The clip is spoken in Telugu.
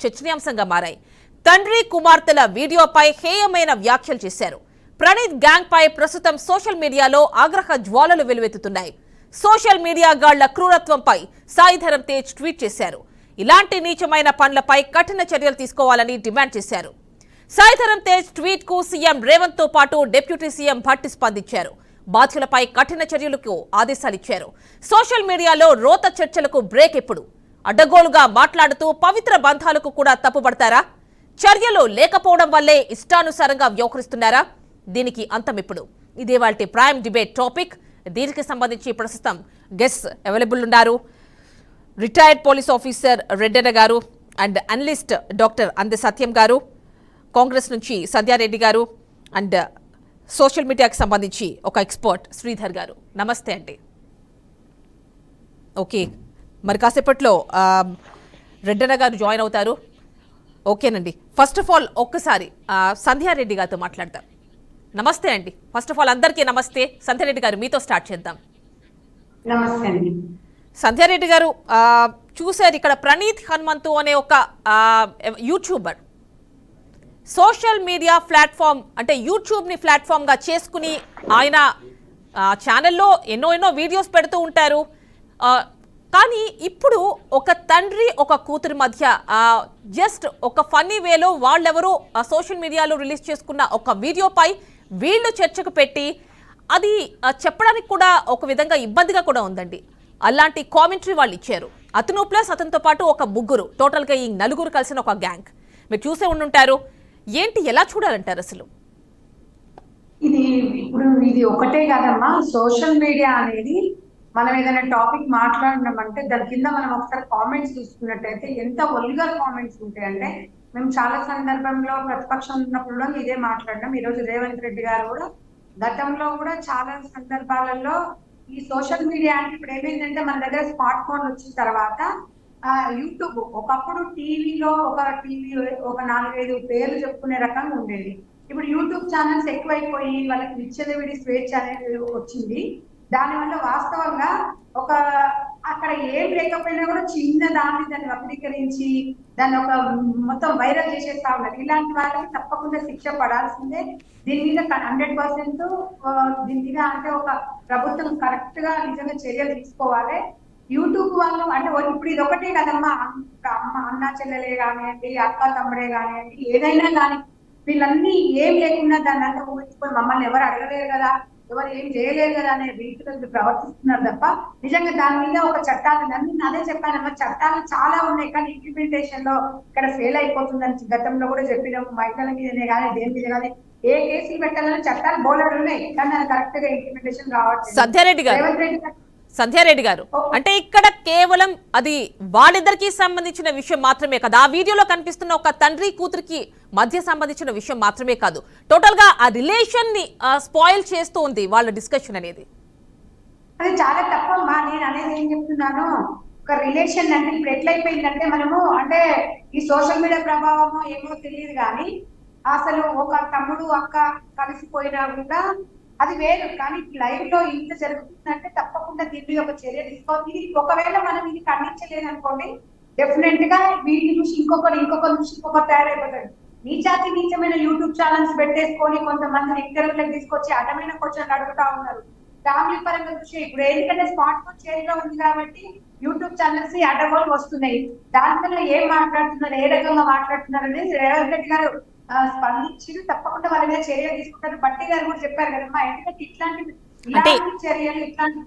చర్చనీయాంశంగా మారాయి. తండ్రి కుమార్తెల వీడియోపై హేయమైన వ్యాఖ్యలు చేశారు. ప్రణీత్ గ్యాంగ్ పై ప్రస్తుతం సోషల్ మీడియాలో ఆగ్రహ జ్వాలలు వెలువెత్తుతున్నాయి. సోషల్ మీడియా గాళ్ళ క్రూరత్వంపై సాయిధరం తేజ్ ట్వీట్ చేశారు. ఇలాంటి నీచమైన పనులపై కఠిన చర్యలు తీసుకోవాలని డిమాండ్ చేశారు. సాయిధరం తేజ్ ట్వీట్కు సీఎం రేవంత్తో పాటు డిప్యూటీ సీఎం భట్టి స్పందించారు. బాధ్యులపై కఠిన చర్యలకు ఆదేశాలిచ్చారు సోషల్ మీడియాలో రోత చర్చలకు బ్రేక్ ఎప్పుడు? అడ్డగోలుగా మాట్లాడుతూ పవిత్ర బంధాలకు కూడా తప్పుపడతారా? చర్యలు లేకపోవడం వల్లే ఇష్టానుసారంగా వ్యవహరిస్తున్నారా? దీనికి అంతం ఇప్పుడు. ఇదే వాళ్ళ ప్రైమ్ డిబేట్ టాపిక్. దీనికి సంబంధించి ప్రస్తుతం గెస్ట్ అవైలబుల్ ఉన్నారు. రిటైర్డ్ పోలీస్ ఆఫీసర్ రెడ్డన్న గారు అండ్ అనలిస్ట్ డాక్టర్ అంద సత్యం గారు కాంగ్రెస్ నుంచి సంధ్యారెడ్డి గారు అండ్ సోషల్ మీడియాకి సంబంధించి ఒక ఎక్స్పర్ట్ శ్రీధర్ గారు. నమస్తే అండి. ఓకే. మరి కాసేపట్లో రెడ్డన్న గారు జాయిన్ అవుతారు. ఓకేనండి. ఫస్ట్ ఆఫ్ ఆల్ ఒక్కసారి సంధ్యారెడ్డి గారితో మాట్లాడతాం. నమస్తే అండి. ఫస్ట్ ఆఫ్ ఆల్ అందరికీ నమస్తే. సంధ్యారెడ్డి గారు మీతో స్టార్ట్ చేద్దాం. నమస్తే అండి. సంధ్యారెడ్డి గారు చూశారు ఇక్కడ ప్రణీత్ హనుమంతు అనే ఒక యూట్యూబర్. సోషల్ మీడియా ప్లాట్ఫామ్ అంటే యూట్యూబ్ని ప్లాట్ఫామ్గా చేసుకుని ఆయన ఛానల్లో ఎన్నో ఎన్నో వీడియోస్ పెడుతూ ఉంటారు. కానీ ఇప్పుడు ఒక తండ్రి ఒక కూతురి మధ్య జస్ట్ ఒక ఫన్నీ వేలో వాళ్ళెవరో సోషల్ మీడియాలో రిలీజ్ చేసుకున్న ఒక వీడియోపై వీళ్ళు చర్చకు పెట్టి అది చెప్పడానికి కూడా ఒక విధంగా ఇబ్బందిగా కూడా ఉందండి. అలాంటి కామెంటరీ వాళ్ళు ఇచ్చారు. అతను ప్లస్ అతనితో పాటు ఒక ముగ్గురు టోటల్గా ఈ నలుగురు కలిసిన ఒక గ్యాంగ్ మీరు చూసే ఉండుంటారు. ఏంటి ఎలా చూడాలంటారు అసలు? ఇది ఇప్పుడు ఇది ఒకటే కదమ్మా. సోషల్ మీడియా అనేది మనం ఏదైనా టాపిక్ మాట్లాడినామంటే దాని కింద మనం ఒకసారి కామెంట్స్ చూసుకున్నట్టయితే ఎంత వల్గర్ కామెంట్స్ ఉంటాయంటే మేము చాలా సందర్భంలో ప్రతిపక్షం ఉన్నప్పుడు కూడా ఇదే మాట్లాడినాం. ఈ రోజు రేవంత్ రెడ్డి గారు కూడా గతంలో కూడా చాలా సందర్భాలలో ఈ సోషల్ మీడియా అంటే ఇప్పుడు ఏమైందంటే మన దగ్గర స్మార్ట్ ఫోన్ వచ్చిన తర్వాత యూట్యూబ్ ఒకప్పుడు టీవీలో ఒక టీవీ ఒక నాలుగైదు పేర్లు చెప్పుకునే రకంగా ఉండేది. ఇప్పుడు యూట్యూబ్ ఛానల్స్ ఎక్కువైపోయి వాళ్ళకి విచ్చలవిడి స్వేచ్ఛ అనేది వచ్చింది. దానివల్ల వాస్తవంగా ఒక అక్కడ ఏం లేకపోయినా కూడా చిన్న దాన్ని దాన్ని వక్రీకరించి దాన్ని ఒక మొత్తం వైరల్ చేసేస్తా ఉన్నారు ఇలాంటి వాళ్ళకి తప్పకుండా శిక్ష పడాల్సిందే. దీని మీద హండ్రెడ్ పర్సెంట్ దీని మీద అంటే ఒక ప్రభుత్వం కరెక్ట్గా నిజంగా చర్యలు తీసుకోవాలి. యూట్యూబ్ వాళ్ళు అంటే ఇప్పుడు ఇది ఒకటే కదమ్మా. అమ్మ అన్న చెల్లెలే కానివ్వండి అక్క తమ్ముడే కానివ్వండి ఏదైనా కానీ వీళ్ళన్నీ ఏం లేకుండా దాన్ని అంతా ఊహించుకొని మమ్మల్ని ఎవరు అడగలేరు కదా. ఎవరు ఏం చేయలేరు కదా అనే రీతిలో ప్రవర్తిస్తున్నారు తప్ప నిజంగా దాని మీద ఒక చట్టాలు నేను అదే చెప్పానమ్మా చట్టాలు చాలా ఉన్నాయి కానీ ఇంప్లిమెంటేషన్లో ఇక్కడ ఫెయిల్ అయిపోతుందని గతంలో కూడా చెప్పినాము. మహిళల మీదనే కానీ దేని మీద కానీ ఏ కేసులు పెట్టాలని చట్టాలు బోలెడు ఉన్నాయి. కానీ అది కరెక్ట్గా ఇంప్లిమెంటేషన్ రావట్లేదు. రేవంత్ రెడ్డి గారు సంధ్యారెడ్డి గారు. అంటే ఇక్కడ కేవలం అది వాళ్ళిద్దరికి సంబంధించిన విషయం మాత్రమే కాదు. ఆ వీడియోలో కనిపిస్తున్న ఒక తండ్రి కూతురికి మధ్య సంబంధించిన విషయం మాత్రమే కాదు. టోటల్గా ఆ రిలేషన్ని స్పాయిల్ చేస్తూ ఉంది వాళ్ళ డిస్కషన్ అనేది. అది చాలా తప్పమ్మా నేను అనేది ఏం చెప్తున్నాను? ఒక రిలేషన్ అంటే ఇప్పుడు ఎట్లయిపోయిందంటే మనము అంటే ఈ సోషల్ మీడియా ప్రభావమో ఏమో తెలియదు కానీ అసలు ఒక తమ్ముడు అక్క కలిసిపోయినా కూడా అది వేరు కానీ లైవ్లో ఇంత జరుగుతుందంటే తప్పకుండా దీని మీద ఒక చర్య తీసుకోవాలి. ఇది ఒకవేళ మనం ఇది ఖండించలేదు అనుకోండి డెఫినెట్గా వీటిని చూసి ఇంకొకరు ఇంకొకరు చూసి ఇంకొకరు తయారైపోతాడు నీచాతి నీచమైన యూట్యూబ్ ఛానల్స్ పెట్టేసుకొని కొంతమంది ఇంటర్వ్యూలకు తీసుకొచ్చి అటమైన క్వశ్చన్లు అడుగుతా ఉన్నారు. ఫ్యామిలీ పరంగా చూసి ఇప్పుడు ఎందుకంటే స్మార్ట్ ఫోన్ చేతిలో ఉంది కాబట్టి యూట్యూబ్ ఛానల్స్ అడ్డగోలు వస్తున్నాయి. దాని వల్ల ఏం మాట్లాడుతున్నారు ఏ రకంగా మాట్లాడుతున్నారు అనేది రేవంత్ రెడ్డి గారు స్పందించి తప్పకుండా వాళ్ళ మీద చర్య తీసుకుంటారు. బట్టి గారు కూడా చెప్పారు కదమ్మా ఎందుకంటే ఇట్లాంటి ఇలాంటి చర్యలు ఇట్లాంటి